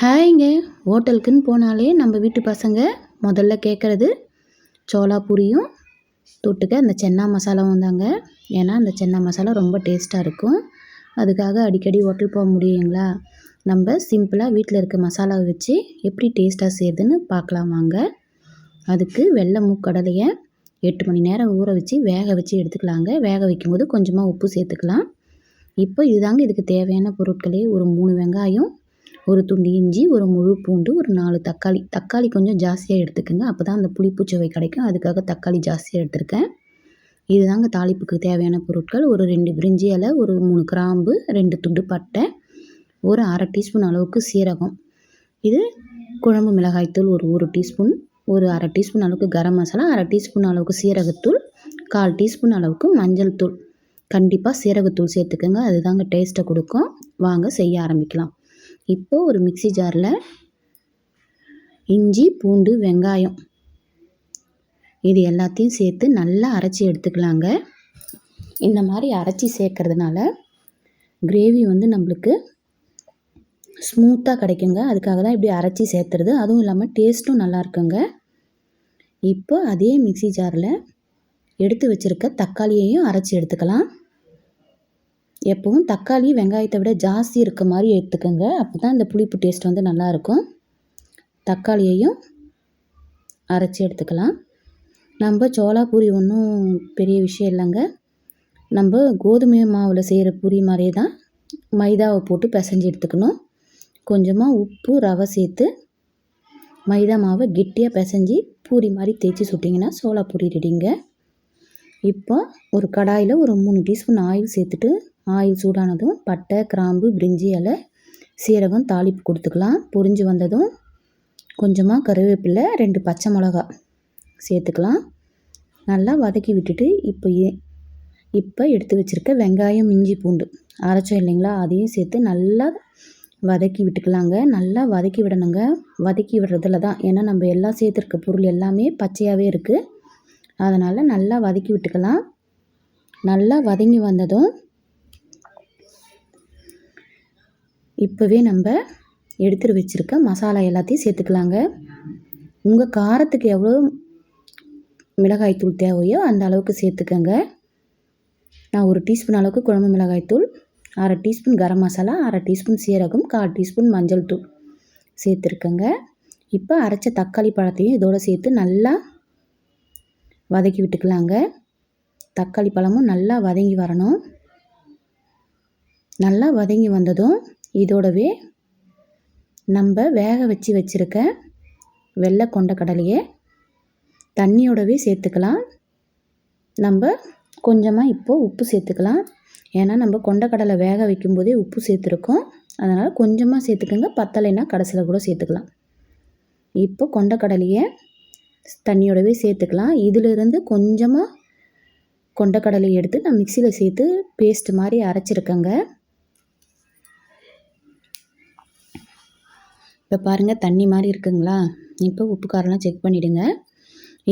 ஹாய்ங்க. ஹோட்டலுக்குன்னு போனாலே நம்ம வீட்டு பசங்க முதல்ல கேட்குறது சோளா பூரியும் தொட்டுக்க அந்த சென்னா மசாலாவும் தாங்க. ஏன்னா அந்த சென்னா மசாலா ரொம்ப டேஸ்ட்டாக இருக்கும். அதுக்காக அடிக்கடி ஹோட்டல் போக முடியுங்களா? நம்ம சிம்பிளாக வீட்டில் இருக்க மசாலாவை வச்சு எப்படி டேஸ்ட்டாக செய்யுதுன்னு பார்க்கலாம் வாங்க. அதுக்கு வெள்ளை மூக்கடலையை எட்டு மணி நேரம் ஊற வச்சு வேக வச்சு எடுத்துக்கலாங்க. வேக வைக்கும்போது கொஞ்சமாக உப்பு சேர்த்துக்கலாம். இப்போ இதுதாங்க இதுக்கு தேவையான பொருட்களே. ஒரு மூணு வெங்காயம் ஒரு துண்டு இஞ்சி ஒரு முழு பூண்டு ஒரு நாலு தக்காளி. தக்காளி கொஞ்சம் ஜாஸ்தியாக எடுத்துக்கோங்க. அப்போ தான் அந்த புளிப்பு சுவை கிடைக்கும். அதுக்காக தக்காளி ஜாஸ்தியாக எடுத்திருக்கேன். இதுதாங்க தாளிப்புக்கு தேவையான பொருட்கள். ஒரு ரெண்டு பிரிஞ்சி இலை ஒரு மூணு கிராம்பு ரெண்டு துண்டு பட்டை ஒரு அரை டீஸ்பூன் அளவுக்கு சீரகம். இது குழம்பு மிளகாய்த்தூள் ஒரு ஒரு டீஸ்பூன் ஒரு அரை டீஸ்பூன் அளவுக்கு கரம் மசாலா அரை டீஸ்பூன் அளவுக்கு சீரகத்தூள் கால் டீஸ்பூன் அளவுக்கு மஞ்சள் தூள். கண்டிப்பாக சீரகத்தூள் சேர்த்துக்கோங்க. அதுதாங்க டேஸ்ட்டை கொடுக்கும். வாங்க செய்ய ஆரம்பிக்கலாம். இப்போது ஒரு மிக்சி ஜாரில் இஞ்சி பூண்டு வெங்காயம். இது எல்லாத்தையும் சேர்த்து நல்லா அரைச்சி எடுத்துக்கலாங்க. இந்த மாதிரி அரைச்சி சேர்க்கறதுனால கிரேவி வந்து நம்மளுக்கு ஸ்மூத்தாக கிடைக்குங்க. அதுக்காக தான் இப்படி அரைச்சி சேர்த்துறது. அதுவும் இல்லாமல் டேஸ்ட்டும் நல்லா இருக்குங்க. இப்போ அதே மிக்சி ஜாரில் எடுத்து வச்சுருக்க தக்காளியையும் அரைச்சி எடுத்துக்கலாம். எப்போவும் தக்காளி வெங்காயத்தை விட ஜாஸ்தி இருக்க மாதிரி எடுத்துக்கோங்க. அப்போ தான் இந்த புளிப்பு டேஸ்ட் வந்து நல்லாயிருக்கும் தக்காளியையும் அரைச்சி எடுத்துக்கலாம். நம்ம சோளா பூரி ஒன்றும் பெரிய விஷயம் இல்லைங்க. நம்ம கோதுமை மாவில் செய்கிற பூரி மாதிரியே தான் மைதாவை போட்டு பிசைஞ்சு எடுத்துக்கணும். கொஞ்சமாக உப்பு ரவை சேர்த்து மைதா மாவை கெட்டியாக பிசைஞ்சு பூரி மாதிரி தேய்ச்சி சுட்டிங்கன்னா சோளா பூரி ரெடிங்க இப்போ ஒரு கடாயில் ஒரு மூணு டீஸ்பூன் ஆயில் சேர்த்துட்டு ஆயில் சூடானதும் பட்டை கிராம்பு பிரிஞ்சி இலை சீரகம் தாளிப்பு கொடுத்துக்கலாம். பொரிஞ்சு வந்ததும் கொஞ்சமாக கருவேப்பிலை ரெண்டு பச்சை மிளகா சேர்த்துக்கலாம். நல்லா வதக்கி விட்டுட்டு இப்போ இப்போ எடுத்து வச்சுருக்க வெங்காயம் இஞ்சி பூண்டு அரைச்சோம் இல்லைங்களா? அதையும் சேர்த்து நல்லா வதக்கி விட்டுக்கலாங்க. நல்லா வதக்கி விடணுங்க. வதக்கி விடுறதுல தான். ஏன்னா நம்ம எல்லாம் சேர்த்துருக்க பொருள் எல்லாமே பச்சையாகவே இருக்குது அதனால் நல்லா வதக்கி விட்டுக்கலாம். நல்லா வதங்கி வந்ததும் இப்போவே நம்ம எடுத்துகிட்டு வச்சுருக்க மசாலா எல்லாத்தையும் சேர்த்துக்கலாங்க. உங்கள் காரத்துக்கு எவ்வளோ மிளகாய்த்தூள் தேவையோ அந்த அளவுக்கு சேர்த்துக்கங்க. நான் ஒரு டீஸ்பூன் அளவுக்கு குழம்பு மிளகாய்த்தூள் அரை டீஸ்பூன் கரம் மசாலா அரை டீஸ்பூன் சீரகம் கால் டீஸ்பூன் மஞ்சள் தூள் சேர்த்துருக்கங்க. இப்போ அரைச்ச தக்காளி பழத்தையும் இதோடு சேர்த்து நல்லா வதக்கி விட்டுக்கலாங்க. தக்காளி பழமும் நல்லா வதங்கி வரணும். நல்லா வதங்கி வந்ததும் இதோடவே நம்ம வேக வச்சு வச்சுருக்க வெள்ளை கொண்ட கடலையை தண்ணியோடவே சேர்த்துக்கலாம். நம்ம கொஞ்சமாக இப்போது உப்பு சேர்த்துக்கலாம். ஏன்னா நம்ம கொண்டக்கடலை வேக வைக்கும்போதே உப்பு சேர்த்துருக்கோம். அதனால் கொஞ்சமாக சேர்த்துக்கோங்க. பத்தலைன்னா கடைசியில் கூட சேர்த்துக்கலாம். இப்போ கொண்டக்கடலையை தண்ணியோடவே சேர்த்துக்கலாம். இதிலிருந்து கொஞ்சமாக கொண்டக்கடலை எடுத்து நான் மிக்சியில் சேர்த்து பேஸ்ட் மாதிரி அரைச்சிருக்கேங்க. இப்போ பாருங்கள் தண்ணி மாதிரி இருக்குங்களா? இப்போ உப்பு காரம்லாம் செக் பண்ணிவிடுங்க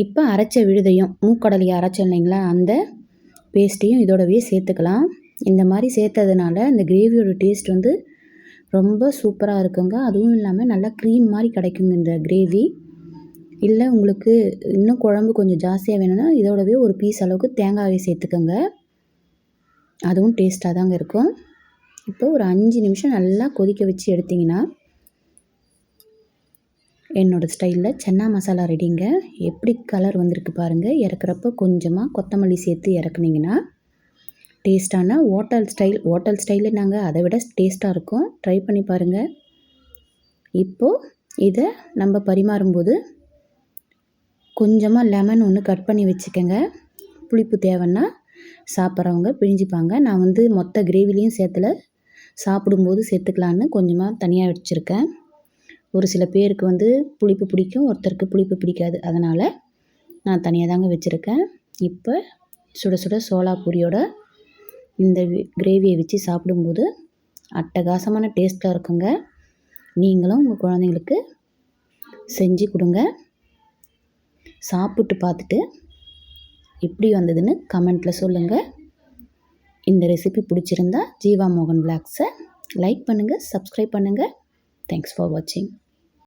இப்போ அரைச்ச விழுதையும் மூக்கடலையை அரைச்சோம் இல்லைங்களா? அந்த பேஸ்ட்டையும் இதோடவே சேர்த்துக்கலாம். இந்த மாதிரி சேர்த்ததுனால இந்த கிரேவியோட டேஸ்ட் வந்து ரொம்ப சூப்பராக இருக்குங்க. அதுவும் இல்லாமல் நல்லா க்ரீம் மாதிரி கிடைக்குங்க இந்த கிரேவி இல்லை உங்களுக்கு இன்னும் குழம்பு கொஞ்சம் ஜாஸ்தியாக வேணும்னா இதோடவே ஒரு பீஸ் அளவுக்கு தேங்காயை சேர்த்துக்கோங்க. அதுவும் டேஸ்ட்டாக தாங்க இருக்கும். இப்போ ஒரு அஞ்சு நிமிஷம் நல்லா கொதிக்க வச்சு எடுத்திங்கன்னா என்னோடய ஸ்டைலில் சென்னா மசாலா ரெடிங்க. எப்படி கலர் வந்திருக்கு பாருங்கள் இறக்குறப்ப கொஞ்சமாக கொத்தமல்லி சேர்த்து இறக்குனீங்கன்னா டேஸ்ட்டான ஹோட்டல் ஸ்டைல் ஹோட்டல் ஸ்டைலு நாங்கள் அதை விட டேஸ்ட்டாக இருக்கும். ட்ரை பண்ணி பாருங்கள் இப்போது இதை நம்ம பரிமாறும்போது கொஞ்சமாக லெமன் ஒன்று கட் பண்ணி வச்சுக்கோங்க. புளிப்பு தேவைன்னா சாப்பிட்றவங்க பிழிஞ்சிப்பாங்க. நான் வந்து மொத்த கிரேவிலையும் சேர்த்துல. சாப்பிடும்போது சேர்த்துக்கலான்னு கொஞ்சமாக தனியாக வச்சுருக்கேன். ஒரு சில பேருக்கு வந்து புளிப்பு பிடிக்கும் ஒருத்தருக்கு புளிப்பு பிடிக்காது. அதனால் நான் தனியாக தாங்க வச்சுருக்கேன். இப்போ சுட சுட சோளா பூரியோட இந்த கிரேவியை வச்சு சாப்பிடும்போது அட்டகாசமான டேஸ்ட்டாக இருக்குங்க. நீங்களும் உங்கள் குழந்தைங்களுக்கு செஞ்சு கொடுங்க. சாப்பிட்டு பார்த்துட்டு எப்படி வந்ததுன்னு கமெண்ட்டில் சொல்லுங்கள் இந்த ரெசிபி பிடிச்சிருந்தா ஜீவா மோகன் பிளாக்ஸை லைக் பண்ணுங்கள் சப்ஸ்கிரைப் பண்ணுங்கள் தேங்க்ஸ் ஃபார் வாட்சிங்